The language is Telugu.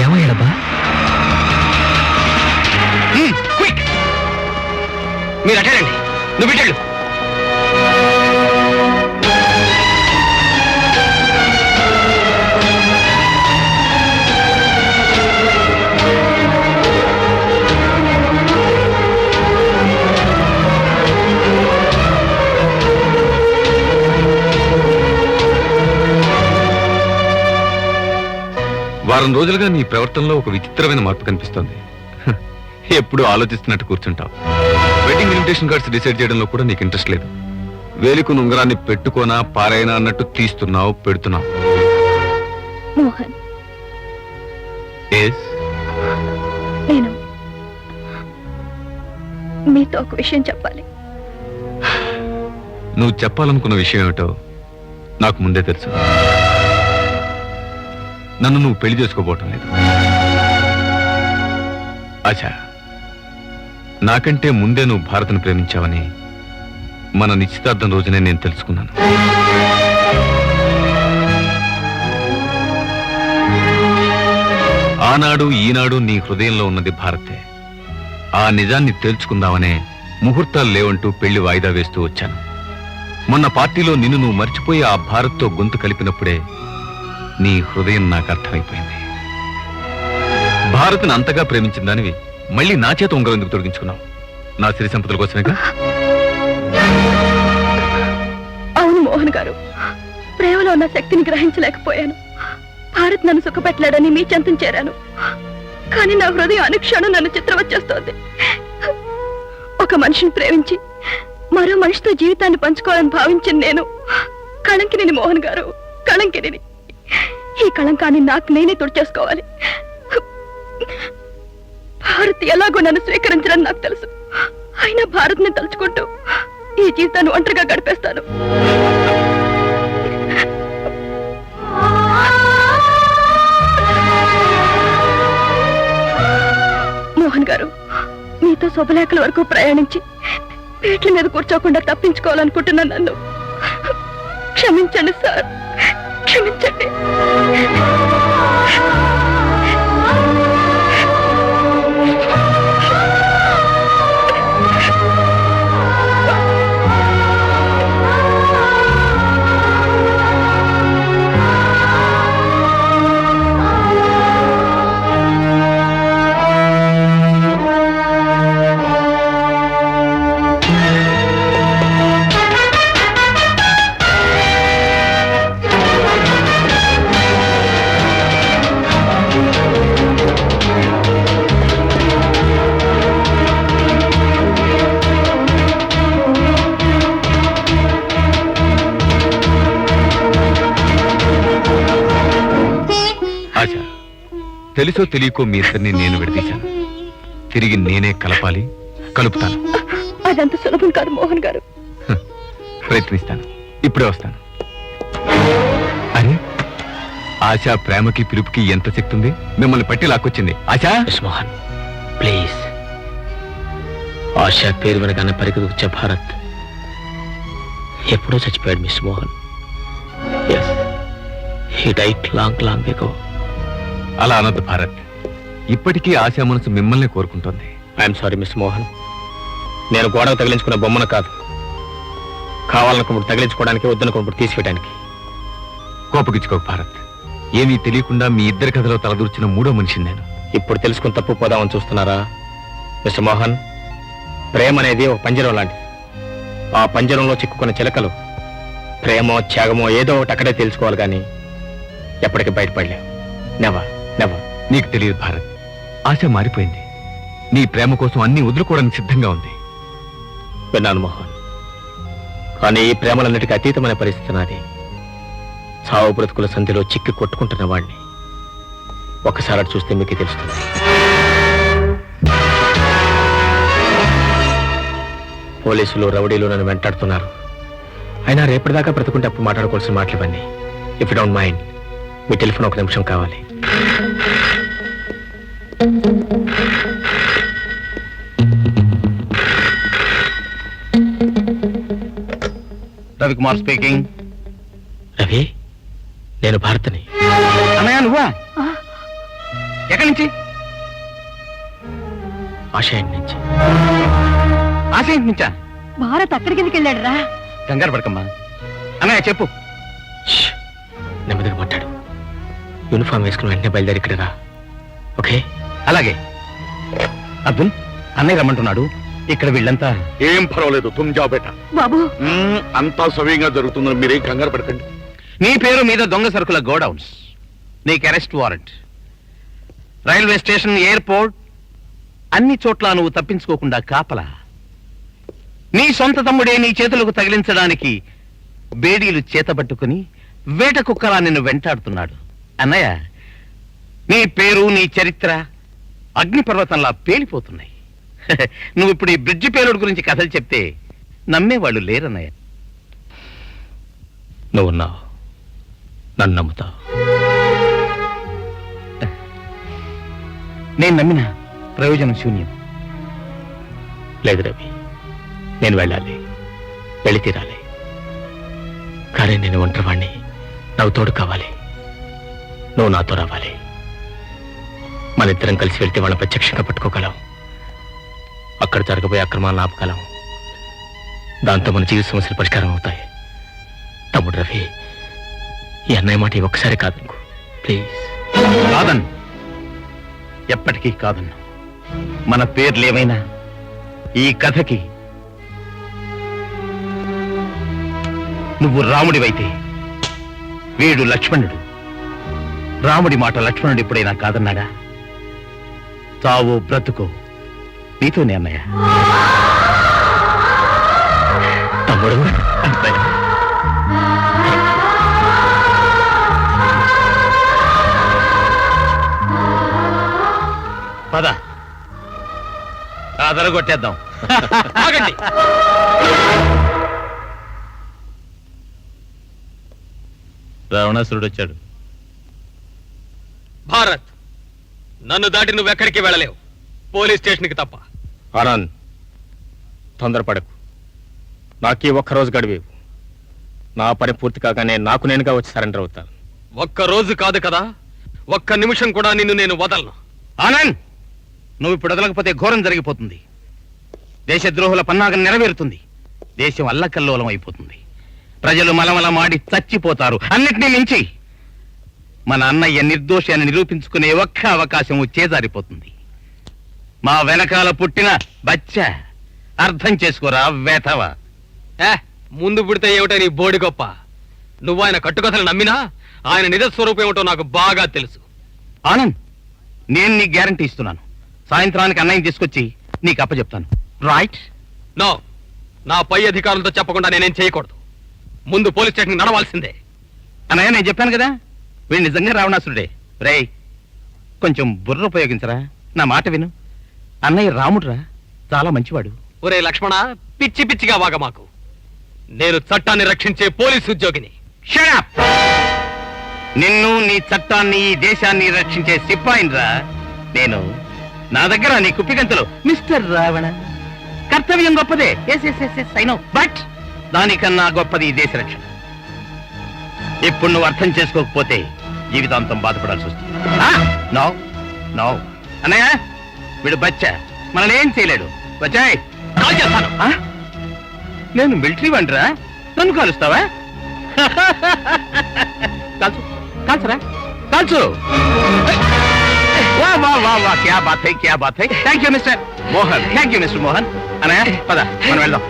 ఏమయ్యాడబ్బా? క్విక్ మీరు అటేనండి నువ్వు బిడ్డలు వారం రోజులుగా నీ ప్రవర్తనలో ఒక విచిత్రమైన మార్పు కనిపిస్తోంది. ఎప్పుడూ ఆలోచిస్తున్నట్టు కూర్చుంటావు. వెడ్డింగ్ ఇన్విటేషన్ కార్డ్స్ డిసైడ్ చేయడంలో కూడా నీకు ఇంట్రెస్ట్ లేదు. వేలికు ఉంగరాన్ని పెట్టుకోనా పారైనా అన్నట్టు తీస్తున్నావు పెడుతున్నావు. మోహన్. నేను మీతో ఒక విషయం చెప్పాలి. నువ్వు చెప్పాలనుకున్న విషయం ఏమిటో నాకు ముందే తెలుసు. నన్ను నువ్వు పెళ్ళి చేసుకోబోటం లేదు. అచ్చా నాకంటే ముందే నువ్వు భారత్ను ప్రేమించావని మన నిశ్చితార్థం రోజునే నేను తెలుసుకున్నాను. ఆనాడు ఈనాడు నీ హృదయంలో ఉన్నది భారతే. ఆ నిజాన్ని తేల్చుకుందామనే ముహూర్తాలు లేవంటూ పెళ్ళి వాయిదా వేస్తూ వచ్చాను. మొన్న పార్టీలో నిన్ను నువ్వు మర్చిపోయి ఆ భారత్తో గొంతు కలిపినప్పుడే నీ హృదయం నాకు అర్థమైపోయింది. భారత్ని అంతగా ప్రేమించిన దానివి మళ్ళీ నా చేత ఉంగరం ఎందుకు తొలగించుకున్నావు? నా సిరి సంపదల కోసమేగా? అవును మోహన్ గారు. ప్రేమలో ఉన్న శక్తిని గ్రహించలేకపోయాను. భారత్ నన్ను సుఖపెట్టలేడని మీ చెంతం చేరాను. కానీ నా హృదయం అనుక్షణం నన్ను చిత్రవచ్చేస్తోంది ఒక మనిషిని ప్రేమించి మరో మనిషితో జీవితాన్ని పంచుకోవాలని భావించిన నేను కళంకిని మోహన్ గారు. కళంకిని ఈ కళంకాన్ని నాకు నేనే తుడిచేసుకోవాలి. భారత్ ఎలాగో నన్ను స్వీకరించడం నాకు తెలుసు. అయినా భారత్ని తలుచుకుంటూ ఈ జీవితాన్ని ఒంటరిగా గడిపేస్తాను. మోహన్ గారు మీతో శుభలేఖల వరకు ప్రయాణించి పీట్ల మీద కూర్చోకుండా తప్పించుకోవాలనుకుంటున్నాను నన్ను. క్షమించండి సార్. క్షమించండి. తెలుసో తెలియకో మీ ఇద్దరిని నేను విడదీశాను. తిరిగి నేనే కలపాలి కలుపుతాను. అదంత సులభం కాదు మోహన్ గారు. ప్రయత్నిస్తాను. ఇప్పుడే వస్తాను. అరే ఆశ ప్రేమకి పిలుపుకి ఎంత శక్తి ఉంది? మిమ్మల్ని పట్టి లాక్కొచ్చింది. ఆశా? మోహన్ ప్లీజ్. ఆశ పేరు వెనగానే పరిగెత్తుకొచ్చే భారత్. ఎప్పుడో చచ్చిపోయాడు miss Mohan. Yes he died long long ago అలా అనొద్దు భారత్. ఇప్పటికీ ఆశా మనసు మిమ్మల్ని కోరుకుంటోంది. ఐఎమ్ సారీ మిస్ మోహన్ నేను గోడకు తగిలించుకున్న బొమ్మను కాదు. కావాలనుకున్నప్పుడు తగిలించుకోవడానికి వద్దనుకున్నప్పుడు తీసివేయడానికి కోపగించుకోకు భారత్. ఏమీ తెలియకుండా మీ ఇద్దరి కథలో తలదూర్చిన మూడో మనిషిని నేను. ఇప్పుడు తెలుసుకుని తప్పు పోదామని చూస్తున్నారా? మిస్టర్ మోహన్ ప్రేమ అనేది ఒక పంజరం లాంటిది. ఆ పంజరంలో చిక్కుకున్న చిలకలు ప్రేమో త్యాగమో ఏదో ఒకటి అక్కడే తెలుసుకోవాలి కానీ ఎప్పటికీ బయటపడలేవు. నెవర్ నెవర్ నీకు తెలియదు భారత్. ఆశ మారిపోయింది. నీ ప్రేమ కోసం అన్ని వదులుకోవడానికి సిద్ధంగా ఉంది. విన్నాను మోహన్. కానీ ఈ ప్రేమలన్నిటికీ అతీతమైన పరిస్థితి నాది. సావు బ్రతుకుల సంధిలో చిక్కి కొట్టుకుంటున్న వాడిని ఒకసారి అటు చూస్తే మీకు తెలుస్తుంది. పోలీసులు రౌడీలు నన్ను వెంటాడుతున్నారు. అయినా రేపటిదాకా బ్రతుకుంటే అప్పుడు మాట్లాడుకోవాల్సిన మాటలు ఇవన్నీ ఇఫ్ డోంట్ మైండ్ మీ టెలిఫోన్ ఒక నిమిషం కావాలి. రవికుమార్ స్పీకింగ్. రవి నేను భారత్ని. అన్నయ్య నువ్వా? ఎక్కడి నుంచి? ఆశయం నుంచి. ఆశయం నుంచా? భారత్ అక్కడికి ఎందుకు వెళ్ళాడు రా కంగారు పడకమ్మా. అన్నయ్య చెప్పు! నెమ్మదిగా మాట్లాడు. యూనిఫామ్ వేసుకుని వెంటనే బయలుదేరి ఇక్కడ రా ఓకే? అలాగే. అర్జున్ అన్నయ్య రమ్మంటున్నాడు. ఇక్కడ వీళ్ళంతా ఏం పర్వాలేదు తుమ్ జాబ్ బేట. బాబు. మ్మ్, అంతా సవ్యంగా జరుగుతుందని మీరేం కంగారు పడకండి. నీ పేరు మీద దొంగ సరుకుల గోడౌన్స్. నీకు arrest warrant railway station airport అన్ని చోట్ల నువ్వు తప్పించుకోకుండా కాపలా. నీ సొంత తమ్ముడే నీ చేతులకు తగిలించడానికి బేడీలు చేతబట్టుకుని వేట కుక్కలా నిన్ను వెంటాడుతున్నాడు. అన్నయ్య నీ పేరు నీ చరిత్ర అగ్నిపర్వతంలా పేలిపోతున్నాయి. నువ్వు ఇప్పుడు ఈ బ్రిడ్జి పేలుడు గురించి కథలు చెప్తే నమ్మేవాళ్ళు లేరన్నయ్య. నువ్వున్నావు. నన్ను నమ్ముతావు. నేను నమ్మిన ప్రయోజనం శూన్యం. లేదు రవి నేను వెళ్ళాలి. వెళ్ళి తీరాలి. కానీ నేను ఒంటరివాణ్ణి నాకు తోడు కావాలి. నువ్వు నాతో రావాలి. మన ఇద్దరం కలిసి వెళ్తే వాళ్ళ ప్రత్యక్షంగా పట్టుకోగలం. అక్కడ జరగబోయే అక్రమాలను ఆపగలం. దాంతో మన జీవిత సమస్యలు పరిష్కారం అవుతాయి. తమ్ముడు రవి ఈ అన్నయ్య మాట ఒక్కసారి కాదు ప్లీజ్. కాదన్ను. ఎప్పటికీ కాదన్ను. మన పేర్లేమైనా ఈ కథకి నువ్వు రాముడివైతే వీడు లక్ష్మణుడు. రాముడి మాట లక్ష్మణుడు ఎప్పుడైనా కాదన్నాడా? చావో బ్రతుకో. నీతోనే అన్నయ్య. తమ్ముడు. పద. పద అదరగొట్టేద్దాం ఆగండి. రావణాసురుడు వచ్చాడు. భారత్. నన్ను దాటి నువ్వు ఎక్కడికి వెళ్ళలేవు. పోలీస్ స్టేషన్కి తప్ప. ఆనంద్ తొందరపడకు. నాకు ఈ ఒక్క రోజు గడివేవు. నా పని పూర్తి కాగానే నాకు నేనుగా వచ్చి సరెండర్ అవుతాను. ఒక్క రోజు కాదు కదా ఒక్క నిమిషం కూడా నిన్ను నేను వదలను. ఆనంద్ నువ్వు ఇప్పుడు వదలకపోతే ఘోరం జరిగిపోతుంది. దేశద్రోహుల పన్నాగం నెరవేరుతుంది. దేశం అల్లకల్లోలం అయిపోతుంది ప్రజలు మలమల మాడి చచ్చిపోతారు. అన్నిటినీ మించి మన అన్నయ్య నిర్దోషి అని నిరూపించుకునే ఒక్క అవకాశం చేజారిపోతుంది మా వెనకాల పుట్టిన బచ్చ అర్థం చేసుకోరా వేతవా ఏ ముందు పుడితే ఏమిటో నీ బోడి గొప్ప. నువ్వు ఆయన కట్టుకథలు నమ్మినా ఆయన నిజ స్వరూపం ఏమిటో నాకు బాగా తెలుసు. ఆనంద్ నేను నీకు గ్యారంటీ ఇస్తున్నాను. సాయంత్రానికి అన్నయ్య తీసుకొచ్చి నీకు అప్పచెప్తాను. రైట్ నో నా పై అధికారులతో చెప్పకుండా నేనేం చేయకూడదు. ముందు పోలీస్ స్టేషన్ నడవాల్సిందే. అన్నయ్య నేను చెప్పాను కదా? వీడు నిజంగా రావణాసురుడే. రేయ్ కొంచెం బుర్ర ఉపయోగించరా? నా మాట విను. అన్నయ్య రాముడురా చాలా మంచివాడు. ఒరే లక్ష్మణ పిచ్చి పిచ్చిగా వాగ మాకు. నేను చట్టాన్ని రక్షించే పోలీస్ ఉద్యోగిని! నిన్ను నీ చట్టాన్ని ఈ దేశాన్ని రక్షించే సిపాయినిరా నేను. నా దగ్గర నీ కుప్పిగంతలు మిస్టర్ రావణ కర్తవ్యం గొప్పదే. Yes yes yes yes I know but దానికన్నా గొప్పది ఈ దేశ రక్షణ. ఇప్పుడు నువ్వు అర్థం చేసుకోకపోతే జీవితాంతం బాధపడాల్సి వస్తుంది. No no. అన్నయ్య వీడు బచ్చా. మనల్ని ఏం చేయలేడు. బచ్చాయ్ కాల్ చేస్తాను. నేను మిలిటరీ వంటరా నన్ను కాలుస్తావా? కాల్చు కాల్చరా? కాల్చు. వా వా వా వా. క్యా బాత్ హై క్యా బాత్ high. Thank you mister Mohan. Thank you mister Mohan. అనే పద మనం వెళ్దాం.